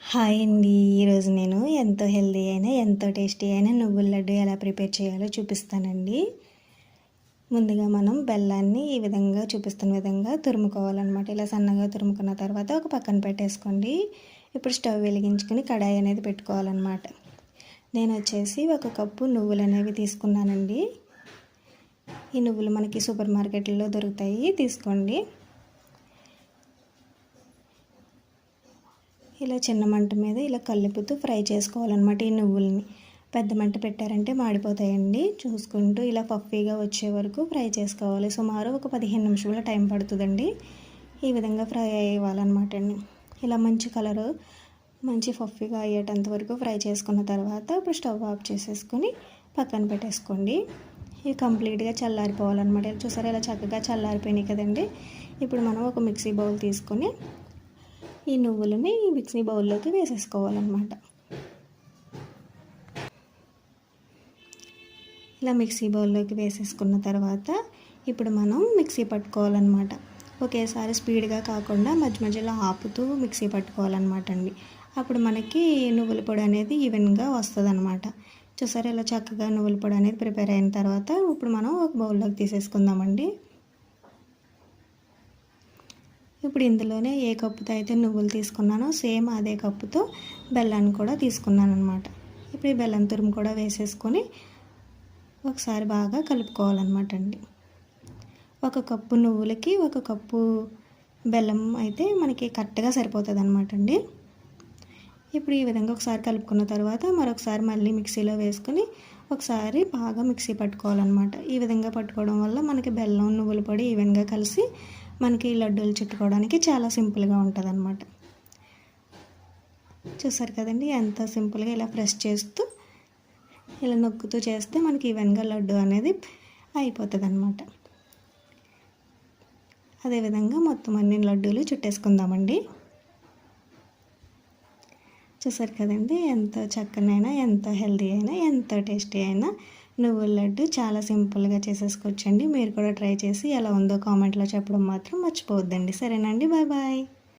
Hi అండి. ఈరోజు నేను ఎంతో హెల్దీ అయినా ఎంతో టేస్టీ అయినా నువ్వుల లడ్డు ఎలా ప్రిపేర్ చేయాలో చూపిస్తానండి. ముందుగా మనం బెల్లాన్ని ఈ విధంగా చూపిస్తున్న విధంగా తురుముకోవాలన్నమాట. ఇలా సన్నగా తురుముకున్న తర్వాత ఒక పక్కన పెట్టేసుకోండి. ఇప్పుడు స్టవ్ వెలిగించుకొని కడాయి అనేది పెట్టుకోవాలన్నమాట. నేను వచ్చేసి ఒక కప్పు నువ్వులు అనేవి తీసుకున్నానండి. ఈ నువ్వులు మనకి సూపర్ మార్కెట్లో దొరుకుతాయి. తీసుకోండి. ఇలా చిన్న మంట మీద ఇలా కలుపుతూ ఫ్రై చేసుకోవాలన్నమాట ఈ నువ్వుల్ని. పెద్ద మంట పెట్టారంటే మాడిపోతాయండి. చూసుకుంటూ ఇలా పఫీగా వచ్చే వరకు ఫ్రై చేసుకోవాలి. సుమారు ఒక పదిహేను నిమిషాల టైం పడుతుందండి. ఈ విధంగా ఫ్రై అయ్యేవాలన్నమాట అండి. ఇలా మంచి కలరు మంచి పఫీగా అయ్యేటంత వరకు ఫ్రై చేసుకున్న తర్వాత ఇప్పుడు స్టవ్ ఆఫ్ చేసేసుకొని పక్కన పెట్టేసుకోండి. ఇవి కంప్లీట్గా చల్లారిపోవాలన్నమాట. చూసారా ఇలా చక్కగా చల్లారిపోయినాయి కదండి. ఇప్పుడు మనం ఒక మిక్సీ బౌల్ తీసుకొని ఈ నువ్వులని ఈ మిక్సీ బౌల్లోకి వేసేసుకోవాలన్నమాట. ఇలా మిక్సీ బౌల్లోకి వేసేసుకున్న తర్వాత ఇప్పుడు మనం మిక్సీ పట్టుకోవాలన్నమాట. ఒకేసారి స్పీడ్గా కాకుండా మధ్య మధ్యలో ఆపుతూ మిక్సీ పట్టుకోవాలన్నమాట అండి. అప్పుడు మనకి నువ్వుల పొడి అనేది ఈవెన్గా వస్తుంది అనమాట చూసారా ఇలా చక్కగా నువ్వుల పొడి అనేది ప్రిపేర్ అయిన తర్వాత ఇప్పుడు మనం ఒక బౌల్లోకి తీసేసుకుందామండి. ఇప్పుడు ఇందులోనే ఏ కప్పుతో అయితే నువ్వులు తీసుకున్నానో సేమ్ అదే కప్పుతో బెల్లాన్ని కూడా తీసుకున్నాను అనమాట ఇప్పుడు ఈ బెల్లం తురుము కూడా వేసేసుకొని ఒకసారి బాగా కలుపుకోవాలన్నమాట అండి. ఒక కప్పు నువ్వులకి ఒక కప్పు బెల్లం అయితే మనకి కరెక్ట్గా సరిపోతుంది అనమాట అండి. ఇప్పుడు ఈ విధంగా ఒకసారి కలుపుకున్న తర్వాత మరొకసారి మళ్ళీ మిక్సీలో వేసుకొని ఒకసారి బాగా మిక్సీ పట్టుకోవాలన్నమాట. ఈ విధంగా పట్టుకోవడం వల్ల మనకి బెల్లం నువ్వుల పొడి ఈవెన్గా కలిసి మనకి లడ్డూలు చుట్టుకోవడానికి చాలా సింపుల్గా ఉంటుంది అనమాట చూసారు కదండి ఎంత సింపుల్గా ఇలా ప్రెస్ చేస్తూ ఇలా నొక్కుతూ చేస్తే మనకి ఈవెన్గా లడ్డు అనేది అయిపోతుంది అనమాట అదేవిధంగా మొత్తం అన్ని లడ్డూలు చుట్టేసుకుందామండి. చూసారు కదండి ఎంత చక్కనైనా ఎంత హెల్దీ అయినా ఎంత టేస్టీ అయినా నువ్వుల లడ్డు చాలా సింపుల్గా చేసేసుకోవచ్చండి. మీరు కూడా ట్రై చేసి ఎలా ఉందో కామెంట్లో చెప్పడం మాత్రం మర్చిపోవద్దండి. సరేనండి. Bye bye.